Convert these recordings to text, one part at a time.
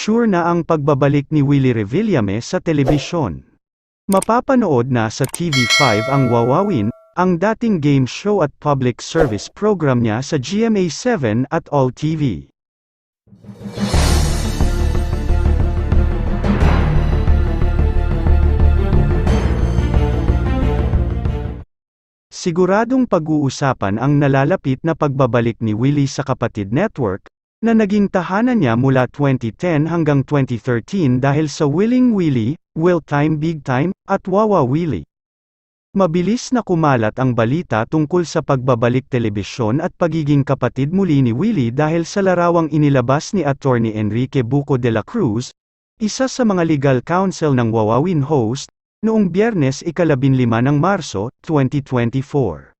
Sure na ang pagbabalik ni Willie Revillame sa telebisyon. Mapapanood na sa TV5 ang Wawawin, ang dating game show at public service program niya sa GMA7 at All TV. Siguradong pag-uusapan ang nalalapit na pagbabalik ni Willie sa Kapatid Network, na naging tahanan niya mula 2010 hanggang 2013 dahil sa Willing Willie, Will Time Big Time, at Wawa Willie. Mabilis na kumalat ang balita tungkol sa pagbabalik telebisyon at pagiging kapatid muli ni Willie dahil sa larawang inilabas ni Attorney Enrique Buco de la Cruz, isa sa mga legal counsel ng Wawawin host, noong biyernes ikalabinlima ng Marso, 2024.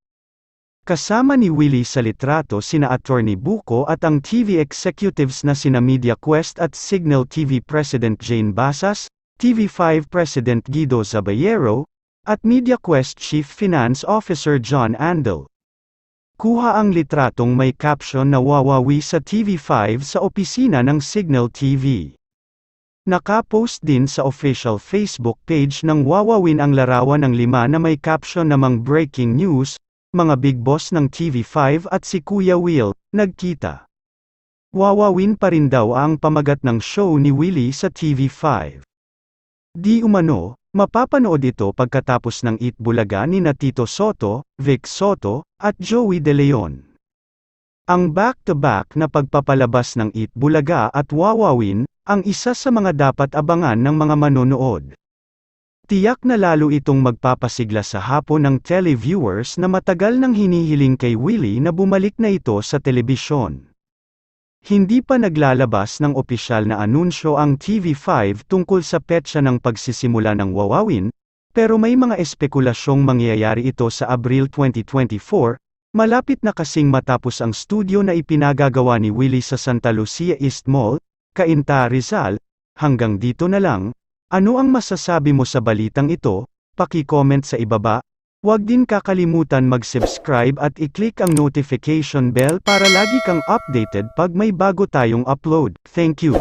Kasama ni Willie sa litrato sina Attorney Buco at ang TV executives na sina Media Quest at Signal TV President Jane Basas, TV5 President Guido Zaballero, at Media Quest Chief Finance Officer John Andel. Kuha ang litratong may caption na wawawi sa TV5 sa opisina ng Signal TV. Nakapost din sa official Facebook page ng Wawawin ang larawan ng lima na may caption namang Breaking News, mga big boss ng TV5 at si Kuya Will, nagkita. Wawawin pa rin daw ang pamagat ng show ni Willie sa TV5. Di umano, mapapanood ito pagkatapos ng Eat Bulaga ni na Tito Soto, Vic Soto, at Joey De Leon. Ang back-to-back na pagpapalabas ng Eat Bulaga at Wawawin, ang isa sa mga dapat abangan ng mga manonood. Tiyak na lalo itong magpapasigla sa hapon ng televiewers na matagal nang hinihiling kay Willie na bumalik na ito sa telebisyon. Hindi pa naglalabas ng opisyal na anunsyo ang TV5 tungkol sa petsa ng pagsisimula ng Wawawin, pero may mga espekulasyong mangyayari ito sa Abril 2024, malapit na kasing matapos ang studio na ipinagagawa ni Willie sa Santa Lucia East Mall, Cainta Rizal, hanggang dito na lang, ano ang masasabi mo sa balitang ito, paki-comment sa ibaba, Huwag din kakalimutan mag-subscribe at i-click ang notification bell para lagi kang updated pag may bago tayong upload. Thank you.